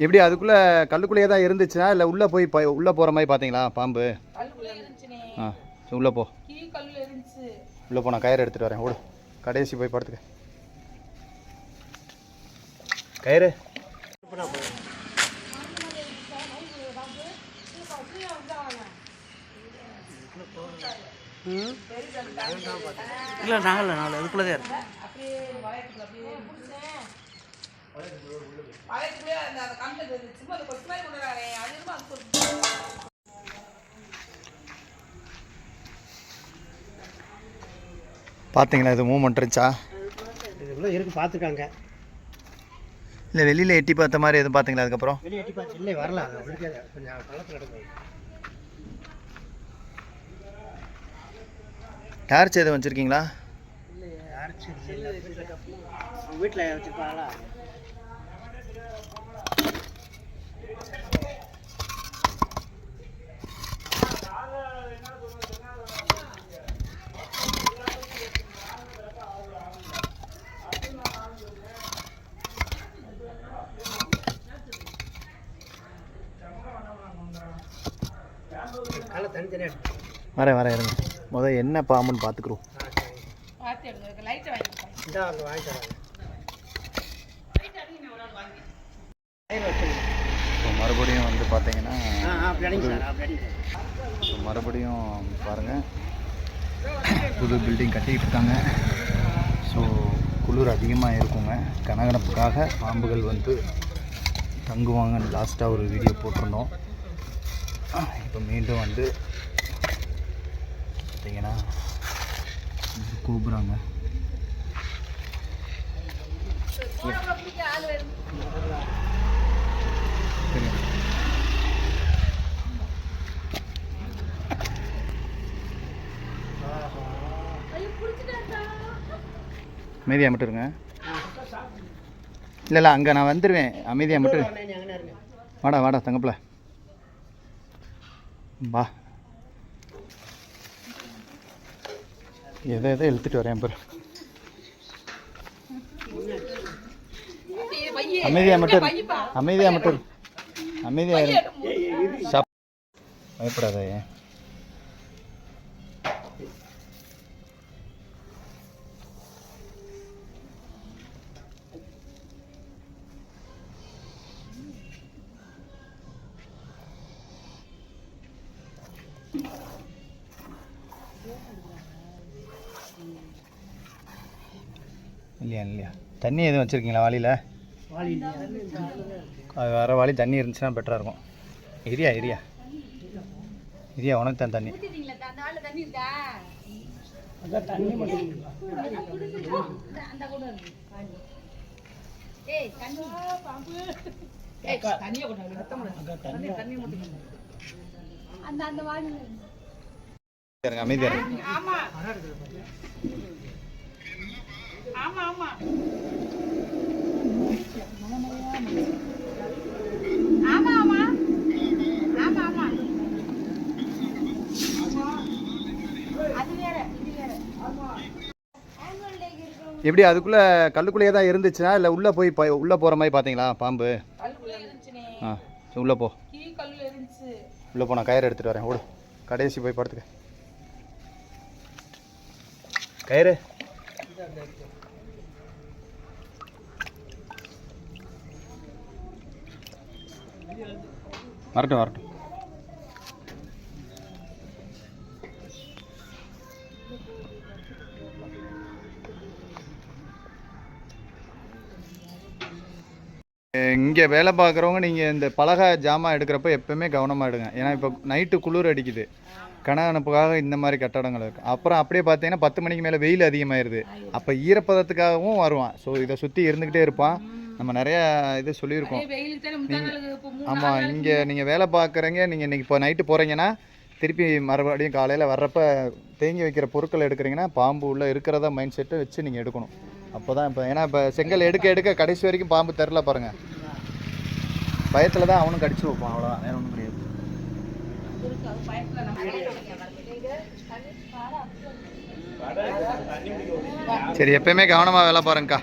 எப்படி அதுக்குள்ளே கல்லுக்குள்ளேயே தான் இருந்துச்சுன்னா இல்லை உள்ளே போய் உள்ளே போகிற மாதிரி பார்த்தீங்களா பாம்பு? ஆ உள்ளே போ. கீ கல்லுல இருந்துச்சு. உள்ளே போ நான் கயிறு எடுத்துகிட்டு வரேன். ஓடு. கடைசி போய் படுத்துக்க. கயிறு. இல்லை நாங்கள் நாங்கள் அதுக்குள்ளே தான் இருக்கோம் அப்படியே வளையத்துக்குள்ள அப்படியே பிடிச்சேன் வளையத்துக்குள்ளே அந்த அந்த கண்ணில் இருந்துச்சு சும்மா அந்த கொத்து மாதிரி கொண்டு வரானே அது என்னமோ அது சொல்லு. பார்த்தீங்களா இது மூவ்மெண்ட் இருந்துச்சா? இதுக்குள்ளே இருக்கு பார்த்துருக்காங்க இல்லை வெளியில் எட்டி பார்த்த மாதிரி எதுவும் பார்த்தீங்களா அதுக்கப்புறம்? வெளியே எட்டி பார்த்து இல்லை வரல கொஞ்சம் பள்ளத்தில் கிடக்கும் டார்ச் எதுவும் வச்சுருக்கீங்களா? இல்லை அரைச்சி வீட்டில் வச்சுருப்பாங்களா வரேன் வரேன் இருங்க. முதல் என்ன பாம்புன்னு பார்த்துக்குறோம். பார்த்து எடுங்க லைட்டை வாங்கிக்கலாம் இந்த அவங்க வாங்கி மறுபடியும் வந்து பார்த்தீங்கன்னா ஸோ மறுபடியும் பாருங்கள் புது பில்டிங் கட்டிக்கிட்டு இருக்காங்க. ஸோ குளிர் அதிகமாக இருக்குங்க. கனகனப்புக்காக பாம்புகள் வந்து தங்குவாங்கன்னு லாஸ்ட்டாக ஒரு வீடியோ போட்டிருந்தோம். இப்போ மீண்டும் வந்து பார்த்தீங்கன்னா இது கூப்பிட்றாங்க. சரி அமைதியாக மட்டும் இருங்க. இல்லை இல்லை அங்கே நான் வந்துடுவேன் அமைதியாக மட்டும் வாடா வாடா தங்கப்பில். வா. எதை எதை இழுத்துட்டு வரேன் பாரு. அமைதியாக மட்டும் அமைதியாக மட்டும் அமைதியாக சாப் பயப்படாத இல்லையா இல்லையா? தண்ணி எதுவும் வச்சுருக்கீங்களா இல்லையா அது வர வாளி தண்ணி இருந்துச்சுன்னா பெட்டராக இருக்கும். இரியா இரியா. இரியா உனக்கு தான் தண்ணி. அதான் தண்ணி மட்டும் எப்படி அதுக்குள்ளே கல்லுக்குள்ளேயே தான் இருந்துச்சுன்னா இல்லை உள்ளே போய் உள்ளே போகிற மாதிரி பார்த்தீங்களா பாம்பு? ஆ உள்ளே போ. உள்ளே போ நான் கயிறு எடுத்துகிட்டு வரேன். ஓடு. கடைசி போய் படுத்துக்க. கயிறு. வரட்டும் வரட்டும். இங்கே வேலை பார்க்குறவங்க நீங்கள் இந்த பலகை ஜாமான் எடுக்கிறப்ப எப்போயுமே கவனமாக எடுங்க ஏன்னா இப்போ நைட்டு குளிர் அடிக்குது. கனகனப்புக்காக இந்த மாதிரி கட்டடங்கள் இருக்குது அப்புறம் அப்படியே பார்த்தீங்கன்னா பத்து மணிக்கு மேலே வெயில் அதிகமாயிருது. அப்போ ஈரப்பதத்துக்காகவும் வருவான். ஸோ இதை சுற்றி இருந்துக்கிட்டே இருப்பான். நம்ம நிறைய இது சொல்லியிருக்கோம். ஆமாம் இங்கே நீங்கள் வேலை பார்க்குறீங்க. நீங்கள் இன்றைக்கி இப்போ நைட்டு போகிறீங்கன்னா திருப்பி மறுபடியும் காலையில் வர்றப்ப தேங்கி வைக்கிற பொருட்கள் எடுக்கிறீங்கன்னா பாம்பு உள்ளே இருக்கிறதா மைண்ட் செட்டை வச்சு நீங்கள் எடுக்கணும். அப்போ தான் இப்போ ஏன்னா இப்போ செங்கல் எடுக்க எடுக்க கடைசி வரைக்கும் பாம்பு தெரில பாருங்கள் பயத்தில் தான் அவனும் கடிச்சு வைப்பான் அவ்வளோதான் வேற ஒன்றும் கிடையாது. சரி எப்பயுமே கவனமாக வேலை பாருங்கக்கா.